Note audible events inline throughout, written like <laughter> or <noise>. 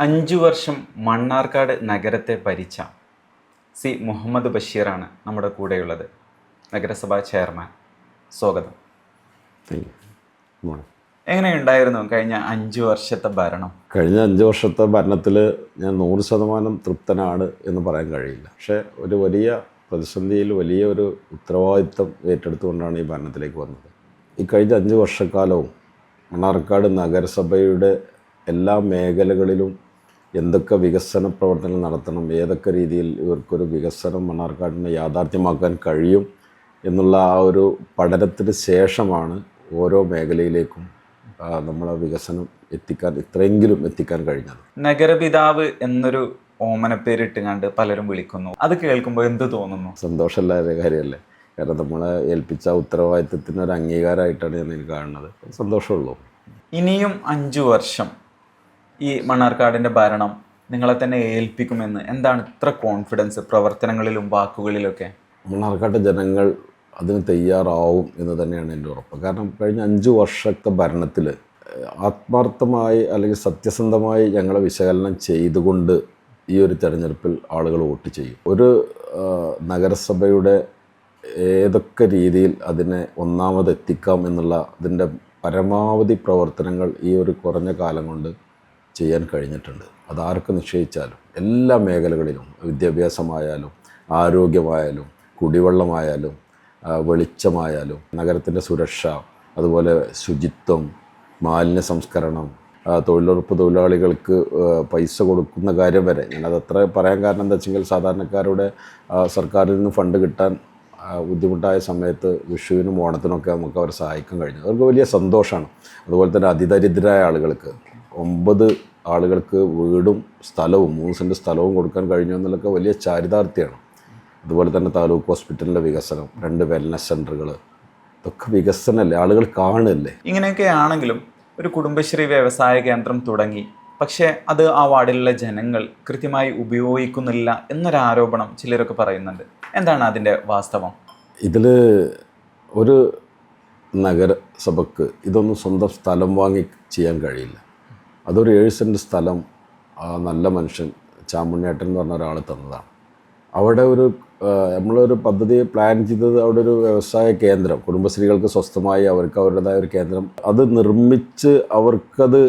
അഞ്ചു വർഷം മണ്ണാർക്കാട് നഗരത്തെ ഭരിച്ച സി മുഹമ്മദ് ബഷീറാണ് നമ്മുടെ കൂടെയുള്ളത്. നഗരസഭാ ചെയർമാൻ. സ്വാഗതം. എങ്ങനെയുണ്ടായിരുന്നു കഴിഞ്ഞ അഞ്ചു വർഷത്തെ ഭരണം? കഴിഞ്ഞ അഞ്ച് വർഷത്തെ ഭരണത്തിൽ ഞാൻ നൂറ് ശതമാനം തൃപ്തനാണ് എന്ന് പറയാൻ കഴിയില്ല. പക്ഷേ ഒരു വലിയ പ്രതിസന്ധിയിൽ വലിയ ഒരു ഉത്തരവാദിത്തം ഏറ്റെടുത്തുകൊണ്ടാണ് ഈ ഭരണത്തിലേക്ക് വന്നത്. ഈ കഴിഞ്ഞ അഞ്ച് വർഷക്കാലവും മണ്ണാർക്കാട് നഗരസഭയുടെ എല്ലാ മേഖലകളിലും എന്തൊക്കെ വികസന പ്രവർത്തനങ്ങൾ നടത്തണം ഏതൊക്കെ രീതിയിൽ ഇവർക്കൊരു വികസനം മണ്ണാർക്കാടിനെ യാഥാർത്ഥ്യമാക്കാൻ കഴിയും എന്നുള്ള ആ ഒരു പഠനത്തിന് ശേഷമാണ് ഓരോ മേഖലയിലേക്കും നമ്മളെ വികസനം എത്തിക്കാൻ ഇത്രയെങ്കിലും എത്തിക്കാൻ കഴിഞ്ഞത്. നഗരപിതാവ് എന്നൊരു ഓമനപ്പേരിട്ട് കണ്ട് പലരും വിളിക്കുന്നു. അത് കേൾക്കുമ്പോൾ എന്ത് തോന്നുന്നു? സന്തോഷമല്ലാതെ കാര്യമല്ലേ? കാരണം നമ്മളെ ഏൽപ്പിച്ച ഉത്തരവാദിത്വത്തിന് ഒരു അംഗീകാരമായിട്ടാണ് ഞാൻ കാണുന്നത്. സന്തോഷമുള്ളൂ. ഇനിയും അഞ്ചു വർഷം ഈ മണ്ണാർക്കാടിന്റെ ഭരണം നിങ്ങളെ തന്നെ ഏൽപ്പിക്കുമെന്ന് എന്താണ് ഇത്ര കോൺഫിഡൻസ് പ്രവർത്തനങ്ങളിലും വാക്കുകളിലൊക്കെ? മണ്ണാർക്കാട്ട് ജനങ്ങൾ അതിന് തയ്യാറാവും എന്ന് തന്നെയാണ് എന്റെ ഉറപ്പ്. കാരണം കഴിഞ്ഞ അഞ്ച് വർഷത്തെ ഭരണത്തിൽ ആത്മാർത്ഥമായി അല്ലെങ്കിൽ സത്യസന്ധമായി ഞങ്ങളെ വിശകലനം ചെയ്തുകൊണ്ട് ഈ ഒരു തെരഞ്ഞെടുപ്പിൽ ആളുകൾ വോട്ട് ചെയ്യും. ഒരു നഗരസഭയുടെ ഏതൊക്കെ രീതിയിൽ അതിനെ ഒന്നാമതെത്തിക്കാം എന്നുള്ള അതിന്റെ പരമാവധി പ്രവർത്തനങ്ങൾ ഈ ഒരു കുറഞ്ഞ കാലം കൊണ്ട് ചെയ്യാൻ കഴിഞ്ഞിട്ടുണ്ട്. അതാർക്ക് നിശ്ചയിച്ചാലും എല്ലാ മേഖലകളിലും വിദ്യാഭ്യാസമായാലും ആരോഗ്യമായാലും കുടിവെള്ളമായാലും വെളിച്ചമായാലും നഗരത്തിന്റെ സുരക്ഷ അതുപോലെ ശുചിത്വം മാലിന്യ സംസ്കരണം തൊഴിലുറപ്പ് തൊഴിലാളികൾക്ക് പൈസ കൊടുക്കുന്ന കാര്യം വരെ. ഞാനത് അത്ര പറയാൻ കാരണം എന്താ വെച്ചെങ്കിൽ സാധാരണക്കാരുടെ സർക്കാരിൽ നിന്ന് ഫണ്ട് കിട്ടാൻ ബുദ്ധിമുട്ടായ സമയത്ത് വിഷുവിനും ഓണത്തിനൊക്കെ നമുക്ക് അവരെ സഹായിക്കാൻ കഴിഞ്ഞു. അവർക്ക് വലിയ സന്തോഷമാണ്. അതുപോലെ തന്നെ അതിദരിദ്രരായ ആളുകൾക്ക് ഒമ്പത് ആളുകൾക്ക് വീടും സ്ഥലവും മൂന്ന് സെന്റ് സ്ഥലവും കൊടുക്കാൻ കഴിഞ്ഞു എന്നുള്ളതൊക്കെ വലിയ ചാരിതാർത്ഥ്യമാണ്. അതുപോലെ തന്നെ താലൂക്ക് ഹോസ്പിറ്റലിന്റെ വികസനം രണ്ട് വെൽനസ് സെന്ററുകൾ ഇതൊക്കെ വികസനമല്ലേ? ആളുകൾ കാണുകയല്ലേ? ഇങ്ങനെയൊക്കെ ആണെങ്കിലും ഒരു കുടുംബശ്രീ വ്യവസായ കേന്ദ്രം തുടങ്ങി. പക്ഷേ അത് ആ വാർഡിലുള്ള ജനങ്ങൾ കൃത്യമായി ഉപയോഗിക്കുന്നില്ല എന്നൊരാരോപണം ചിലരൊക്കെ പറയുന്നുണ്ട്. എന്താണ് അതിന്റെ വാസ്തവം? ഇതിൽ ഒരു നഗരസഭക്ക് ഇതൊന്നും സ്വന്തം സ്ഥലം വാങ്ങി ചെയ്യാൻ കഴിയില്ല. അതൊരു ഏഴ് സെന്റ് സ്ഥലം ആ നല്ല മനുഷ്യൻ ചാമുണ്ണിയേട്ടൻ എന്ന് പറഞ്ഞ ഒരാൾ തന്നതാണ്. അവിടെ ഒരു നമ്മളൊരു പദ്ധതി പ്ലാൻ ചെയ്തത് അവിടെ ഒരു വ്യവസായ കേന്ദ്രം കുടുംബശ്രീകൾക്ക് സ്വസ്ഥമായി അവർക്ക് അവരുടേതായ ഒരു കേന്ദ്രം. അത് നിർമ്മിച്ച് അവർക്കത്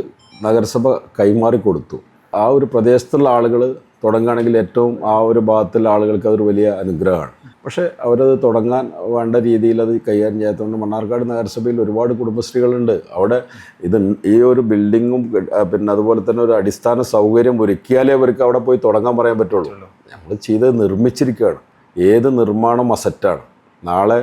നഗരസഭ കൈമാറി കൊടുത്തു. ആ ഒരു പ്രദേശത്തുള്ള ആളുകൾ തുടങ്ങുകയാണെങ്കിൽ ഏറ്റവും ആ ഒരു ഭാഗത്തുള്ള ആളുകൾക്ക് അതൊരു വലിയ അനുഗ്രഹമാണ്. പക്ഷേ അവരത് തുടങ്ങാൻ വേണ്ട രീതിയിൽ അത് കൈകാര്യം ചെയ്യാത്തതുകൊണ്ട് മണ്ണാർക്കാട് നഗരസഭയിൽ ഒരുപാട് കുടുംബശ്രീകളുണ്ട്. അവിടെ ഇത് ഈ ഒരു ബിൽഡിങ്ങും പിന്നെ അതുപോലെ തന്നെ ഒരു അടിസ്ഥാന സൗകര്യം ഒരുക്കിയാലേ അവർക്ക് അവിടെ പോയി തുടങ്ങാൻ പറയാൻ പറ്റുള്ളൂ. നമ്മൾ ചെയ്ത് നിർമ്മിച്ചിരിക്കുകയാണ്. ഏത് നിർമ്മാണം അസറ്റാണ്. നാളെ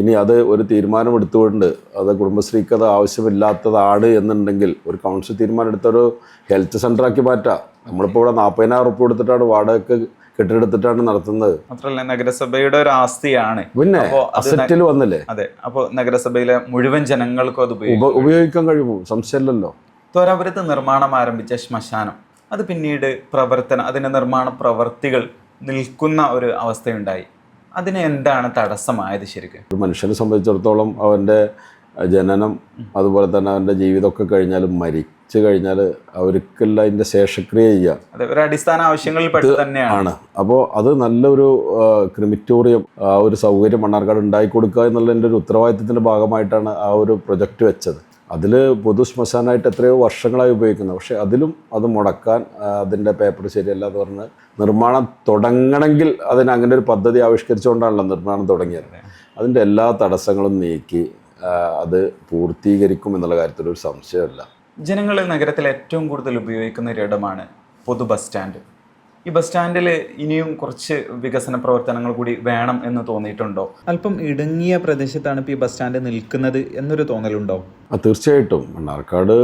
ഇനി അത് ഒരു തീരുമാനം എടുത്തുകൊണ്ട് അത് കുടുംബശ്രീക്ക് അത് ആവശ്യമില്ലാത്തതാണ് എന്നുണ്ടെങ്കിൽ ഒരു കൗൺസിൽ തീരുമാനം എടുത്തൊരു ഹെൽത്ത് സെന്ററാക്കി മാറ്റാം. നമ്മളിപ്പോൾ ഇവിടെ നാൽപ്പതിനായിരം ഉറുപ്പ് കൊടുത്തിട്ടാണ് വാടകയ്ക്ക് കെട്ടിടത്തിട്ടാണ് നടത്തുന്നത്. മാത്രമല്ല നഗരസഭയുടെ ഒരു ആസ്തിയാണ്. പിന്നെ അസറ്റിൽ വന്നില്ലേ? അതെ അപ്പോൾ നഗരസഭയിലെ മുഴുവൻ ജനങ്ങൾക്കും അത് ഉപയോഗിക്കാൻ കഴിയുമോ? സംശയമില്ലല്ലോ. ത്വരപുരത്ത് നിർമ്മാണം ആരംഭിച്ച ശ്മശാനം. അത് പിന്നീട് പ്രവർത്തനം അതിന്റെ നിർമ്മാണ പ്രവർത്തികൾ നിൽക്കുന്ന ഒരു അവസ്ഥയുണ്ടായി. അതിന് എന്താണ് തടസ്സമായത് ശരിക്കും? ഒരു മനുഷ്യനെ സംബന്ധിച്ചിടത്തോളം അവന്റെ ജനനം അതുപോലെ തന്നെ അവന്റെ ജീവിതമൊക്കെ കഴിഞ്ഞാൽ മരിച്ചു കഴിഞ്ഞാൽ അവർക്കുള്ള അതിന്റെ ശേഷക്രിയ ചെയ്യുക. അതെ ഒരു അടിസ്ഥാന ആവശ്യങ്ങളിൽ പെട്ട് തന്നെയാണ്. ആണ്. അപ്പോൾ അത് നല്ലൊരു ക്രിമിറ്റോറിയം ആ ഒരു സൗകര്യം മണ്ണാർക്കാട് ഉണ്ടാക്കി കൊടുക്കുക എന്നുള്ളതിന്റെ ഒരു ഉത്തരവാദിത്തത്തിന്റെ ഭാഗമായിട്ടാണ് ആ ഒരു പ്രൊജക്റ്റ് വെച്ചത്. അതിൽ പൊതു ശ്മശാനമായിട്ട് എത്രയോ വർഷങ്ങളായി ഉപയോഗിക്കുന്നത് പക്ഷേ അതിലും അത് മുടക്കാൻ അതിന്റെ പേപ്പർ ശരിയല്ല എന്ന് പറഞ്ഞ് നിർമ്മാണം തുടങ്ങണമെങ്കിൽ അതിന് അങ്ങനെ ഒരു പദ്ധതി ആവിഷ്കരിച്ചുകൊണ്ടാണല്ലോ നിർമ്മാണം തുടങ്ങിയത്. അതിന്റെ എല്ലാ തടസ്സങ്ങളും നീക്കി അത് പൂർത്തീകരിക്കും എന്നുള്ള കാര്യത്തിൽ ഒരു സംശയമല്ല ജനങ്ങൾ നഗരത്തിൽ ഏറ്റവും കൂടുതൽ ഉപയോഗിക്കുന്ന ഒരിടമാണ് പൊതു ബസ് സ്റ്റാൻഡ്. ഈ ബസ് സ്റ്റാൻഡിൽ ഇനിയും കുറച്ച് വികസന പ്രവർത്തനങ്ങൾ കൂടി വേണം എന്ന് തോന്നിയിട്ടുണ്ടോ? അല്പം ഇടുങ്ങിയ പ്രദേശത്താണ് ഇപ്പോൾ ഈ ബസ് സ്റ്റാൻഡ് നിൽക്കുന്നത് എന്നൊരു തോന്നലുണ്ടോ? ആ തീർച്ചയായിട്ടും. മണ്ണാർക്കാട്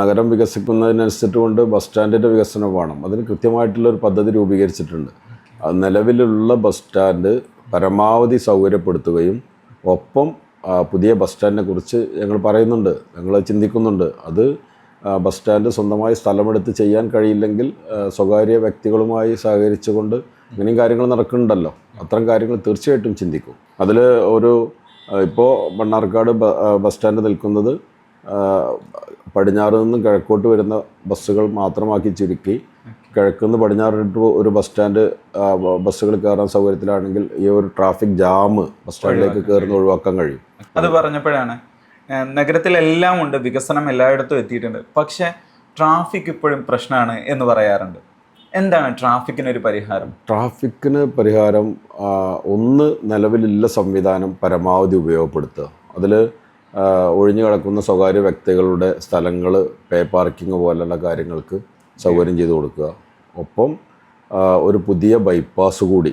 നഗരം വികസിക്കുന്നതിനനുസരിച്ച് കൊണ്ട് ബസ് സ്റ്റാൻഡിന്റെ വികസനം വേണം. അതിന് കൃത്യമായിട്ടുള്ള ഒരു പദ്ധതി രൂപീകരിച്ചിട്ടുണ്ട്. നിലവിലുള്ള ബസ് സ്റ്റാൻഡ് പരമാവധി സൗകര്യപ്പെടുത്തുകയും ഒപ്പം പുതിയ ബസ് സ്റ്റാൻഡിനെ കുറിച്ച് ഞങ്ങൾ പറയുന്നുണ്ട്. ഞങ്ങൾ ചിന്തിക്കുന്നുണ്ട്. അത് ബസ് സ്റ്റാൻഡ് സ്വന്തമായി സ്ഥലമെടുത്ത് ചെയ്യാൻ കഴിയില്ലെങ്കിൽ സ്വകാര്യ വ്യക്തികളുമായി സഹകരിച്ചുകൊണ്ട് ഇങ്ങനെയും കാര്യങ്ങൾ നടക്കുന്നുണ്ടല്ലോ. അത്തരം കാര്യങ്ങൾ തീർച്ചയായിട്ടും ചിന്തിക്കും. അതിൽ ഒരു ഇപ്പോൾ മണ്ണാർക്കാട് ബസ് സ്റ്റാൻഡ് നിൽക്കുന്നത് പടിഞ്ഞാറ് നിന്നും കിഴക്കോട്ട് വരുന്ന ബസ്സുകൾ മാത്രമാക്കി ചുരുക്കി. കിഴക്കുനിന്ന് പടിഞ്ഞാറിട്ട് ഒരു ബസ് സ്റ്റാൻഡ് ബസ്സുകൾ കയറാൻ സൗകര്യത്തിലാണെങ്കിൽ ഈ ഒരു ട്രാഫിക് ജാം ബസ് സ്റ്റാൻഡിലേക്ക് കയറുന്ന ഒഴിവാക്കാൻ കഴിയും. അത് പറഞ്ഞപ്പോഴാണ് നഗരത്തിലെല്ലാം ഉണ്ട് വികസനം എല്ലായിടത്തും എത്തിയിട്ടുണ്ട്. പക്ഷെ ട്രാഫിക് ഇപ്പോഴും പ്രശ്നമാണ് എന്ന് പറയാറുണ്ട്. എന്താണ് ട്രാഫിക്കിനൊരു പരിഹാരം? ട്രാഫിക്കിന് പരിഹാരം ഒന്ന് നിലവിലുള്ള സംവിധാനം പരമാവധി ഉപയോഗപ്പെടുത്തുക. അതിൽ ഒഴിഞ്ഞു കിടക്കുന്ന സ്വകാര്യ വ്യക്തികളുടെ സ്ഥലങ്ങൾ പേ പാർക്കിംഗ് പോലുള്ള കാര്യങ്ങൾക്ക് സൗകര്യം ചെയ്തു കൊടുക്കുക. ഒപ്പം ഒരു പുതിയ ബൈപ്പാസ് കൂടി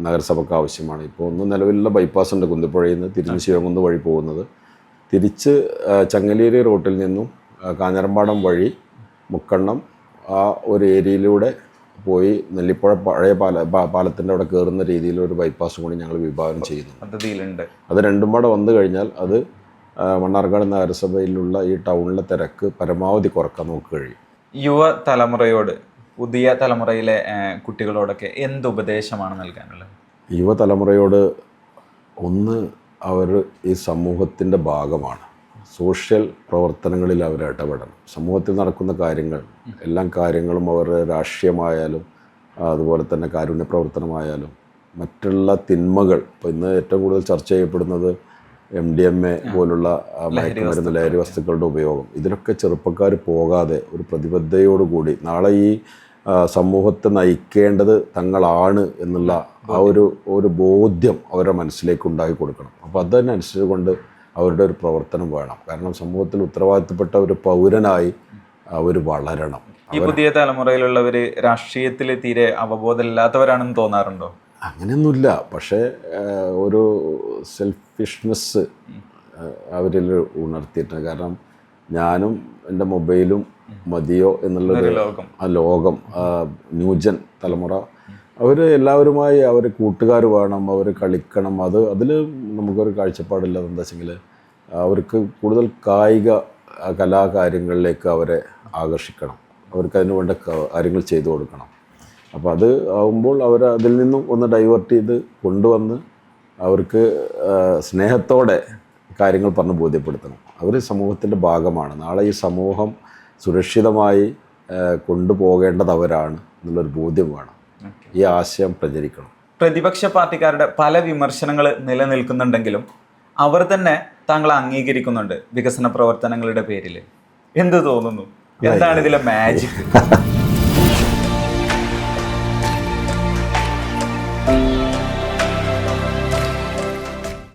നഗരസഭയ്ക്ക് ആവശ്യമാണ്. ഇപ്പോൾ ഒന്ന് നിലവിലുള്ള ബൈപ്പാസ് ഉണ്ട് കുന്തിപ്പുഴയിൽ നിന്ന് തിരിഞ്ഞ് ശിവകുന്ന് വഴി പോകുന്നത്. തിരിച്ച് ചങ്ങലേരി റൂട്ടിൽ നിന്നും കാഞ്ഞരമ്പാടം വഴി മുക്കണ്ണം ആ ഒരു ഏരിയയിലൂടെ പോയി നെല്ലിപ്പുഴ പഴയ പാല പാലത്തിന്റെ അവിടെ കയറുന്ന രീതിയിൽ ഒരു ബൈപ്പാസും കൂടി ഞങ്ങൾ വിഭാവനം ചെയ്യുന്നു. പദ്ധതിയിലുണ്ട്. അത് രണ്ടും പാടെ വന്നു കഴിഞ്ഞാൽ അത് മണ്ണാർക്കാട് നഗരസഭയിലുള്ള ഈ ടൗണിലെ തിരക്ക് പരമാവധി കുറയ്ക്കാൻ നോക്കി കഴിയും. യുവ തലമുറയോട് പുതിയ തലമുറയിലെ കുട്ടികളോടൊക്കെ എന്ത് ഉപദേശമാണ് നൽകാനുള്ളത്? യുവതലമുറയോട് ഒന്ന് അവർ ഈ സമൂഹത്തിന്റെ ഭാഗമാണ്. സോഷ്യൽ പ്രവർത്തനങ്ങളിൽ അവർ ഇടപെടണം. സമൂഹത്തിൽ നടക്കുന്ന കാര്യങ്ങൾ എല്ലാ കാര്യങ്ങളും അവർ രാഷ്ട്രീയമായാലും അതുപോലെ തന്നെ കാരുണ്യ പ്രവർത്തനമായാലും മറ്റുള്ള തിന്മകൾ. ഇപ്പോൾ ഇന്ന് ഏറ്റവും കൂടുതൽ ചർച്ച ചെയ്യപ്പെടുന്നത് എം ഡി എം എ പോലുള്ള മയക്കുമരുന്ന് ലഹരി വസ്തുക്കളുടെ ഉപയോഗം. ഇതിലൊക്കെ ചെറുപ്പക്കാർ പോകാതെ ഒരു പ്രതിബദ്ധതയോടുകൂടി നാളെ ഈ സമൂഹത്തെ നയിക്കേണ്ടത് തങ്ങളാണ് എന്നുള്ള ആ ഒരു ഒരു ബോധ്യം അവരുടെ മനസ്സിലേക്ക് ഉണ്ടാക്കി കൊടുക്കണം. അപ്പോൾ അതിനനുസരിച്ചുകൊണ്ട് അവരുടെ ഒരു പ്രവർത്തനം വേണം. കാരണം സമൂഹത്തിൽ ഉത്തരവാദിത്തപ്പെട്ട ഒരു പൗരനായി അവർ വളരണം. ഈ പുതിയ തലമുറയിലുള്ളവർ രാഷ്ട്രീയത്തിൽ തീരെ അവബോധമില്ലാത്തവരാണെന്ന് തോന്നാറുണ്ടോ? അങ്ങനെയൊന്നുമില്ല. പക്ഷേ ഒരു സെൽഫിഷ്നെസ് അവരിൽ ഉണർത്തിയിട്ടുണ്ട്. കാരണം ഞാനും എന്റെ മൊബൈലും മതിയോ എന്നുള്ളത് ലോകം. ആ ലോകം ന്യൂജൻ തലമുറ. അവർ എല്ലാവരുമായി അവർ കൂട്ടുകാർ വേണം അവർ കളിക്കണം. അത് അതിൽ നമുക്കൊരു കാഴ്ചപ്പാടില്ല എന്താ വെച്ചെങ്കിൽ അവർക്ക് കൂടുതൽ കായിക കലാകാര്യങ്ങളിലേക്ക് അവരെ ആകർഷിക്കണം. അവർക്ക് അതിന് വേണ്ട കാര്യങ്ങൾ ചെയ്തു കൊടുക്കണം. അപ്പോൾ അത് ആകുമ്പോൾ അവർ അതിൽ നിന്നും ഒന്ന് ഡൈവേർട്ട് ചെയ്ത് കൊണ്ടുവന്ന് അവർക്ക് സ്നേഹത്തോടെ കാര്യങ്ങൾ പറഞ്ഞ് ബോധ്യപ്പെടുത്തണം. അവർ സമൂഹത്തിന്റെ ഭാഗമാണ്. നാളെ ഈ സമൂഹം സുരക്ഷിതമായി കൊണ്ടുപോകേണ്ടതവരാണ് കൊണ്ടുപോകേണ്ടത് അവരാണ് എന്നുള്ളൊരു ബോധ്യം വേണം. ഈ ആശയം പ്രചരിക്കണം. പ്രതിപക്ഷ പാർട്ടിക്കാരുടെ പല വിമർശനങ്ങൾ നിലനിൽക്കുന്നുണ്ടെങ്കിലും അവർ തന്നെ താങ്കളെ അംഗീകരിക്കുന്നുണ്ട് വികസന പ്രവർത്തനങ്ങളുടെ പേരിൽ എന്ത് തോന്നുന്നു? എന്താണ് ഇതിലെ മാജിക് <laughs>